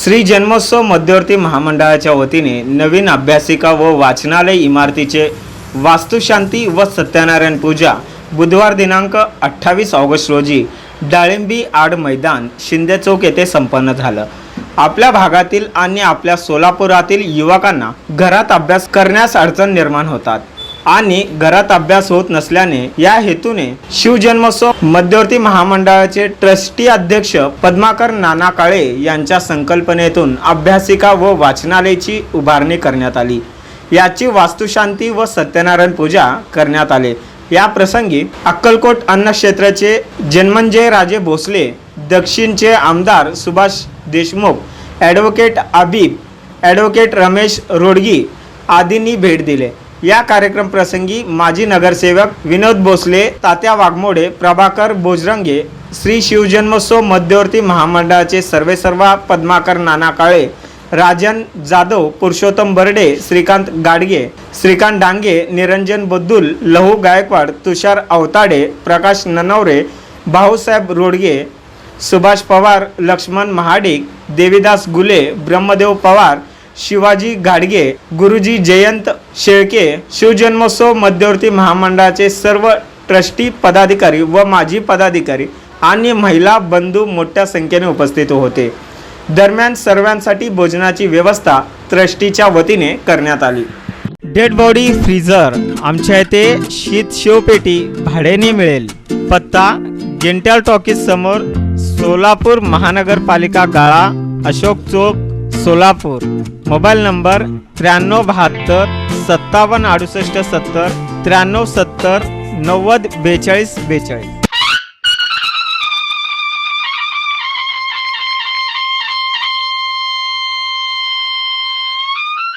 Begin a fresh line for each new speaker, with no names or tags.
श्री जन्मोत्सव मध्यवर्ती महामंडळाच्या वतीने नवीन अभ्यासिका व वाचनालय इमारतीचे वास्तुशांती व सत्यनारायण पूजा बुधवार दिनांक अठ्ठावीस ऑगस्ट रोजी डाळिंबी आड मैदान शिंदे चौक येथे संपन्न झालं. आपल्या भागातील आणि आपल्या सोलापुरातील युवकांना घरात अभ्यास करण्यास अडचण निर्माण होतात. आणि घरात अभ्यास होत नसल्याने या हेतूने शिवजन्मोत्सव मध्यवर्ती महामंडळाचे ट्रस्टी अध्यक्ष पद्माकर नाना काळे यांच्या संकल्पनेतून अभ्यासिका व वाचनालयाची उभारणी करण्यात आली. याची वास्तुशांती व सत्यनारायण पूजा करण्यात आले. या प्रसंगी अक्कलकोट अन्न क्षेत्राचे जन्मंजय राजे भोसले दक्षिणचे आमदार सुभाष देशमुख ॲडव्होकेट आबिब ॲडव्होकेट रमेश रोडगी आदींनी भेट दिले. या कार्यक्रम प्रसंगी माजी नगरसेवक विनोद भोसले तात्या वाघमोडे प्रभाकर बोजरंगे श्री शिवजन्मोत्सव मध्यवर्ती महामंडळाचे सर्वेसर्वा पद्माकर नाना काळे राजन जाधव पुरुषोत्तम बर्डे श्रीकांत गाडगे श्रीकांत डांगे निरंजन बद्दुल लहू गायकवाड तुषार अवताडे प्रकाश ननवरे भाऊसाहेब रोडगे सुभाष पवार लक्ष्मण महाडिक देवीदास गुले ब्रह्मदेव पवार शिवाजी गाडगे गुरुजी जयंत शेळके शिवजन्मोत्सव मध्यवर्ती महामंडळाचे सर्व ट्रस्टी पदाधिकारी व माजी पदाधिकारी आणि महिला बंधू मोठ्या संख्येने उपस्थित होते. दरम्यान सर्वांसाठी भोजनाची व्यवस्था ट्रस्टीच्या वतीने करण्यात आली. डेड बॉडी फ्रीजर आमच्या इथे शीत शिवपेटी भाड्याने मिळेल. पत्ता गेंट्याल टॉकीज समोर सोलापूर महानगरपालिका गाळा अशोक चौक सोलापूर. मोबाईल नंबर त्र्याण्णव बहात्तर सत्तावन्न अडुसष्ट सत्तर त्र्याण्णव सत्तर नव्वद बेचाळीस बेचाळीस.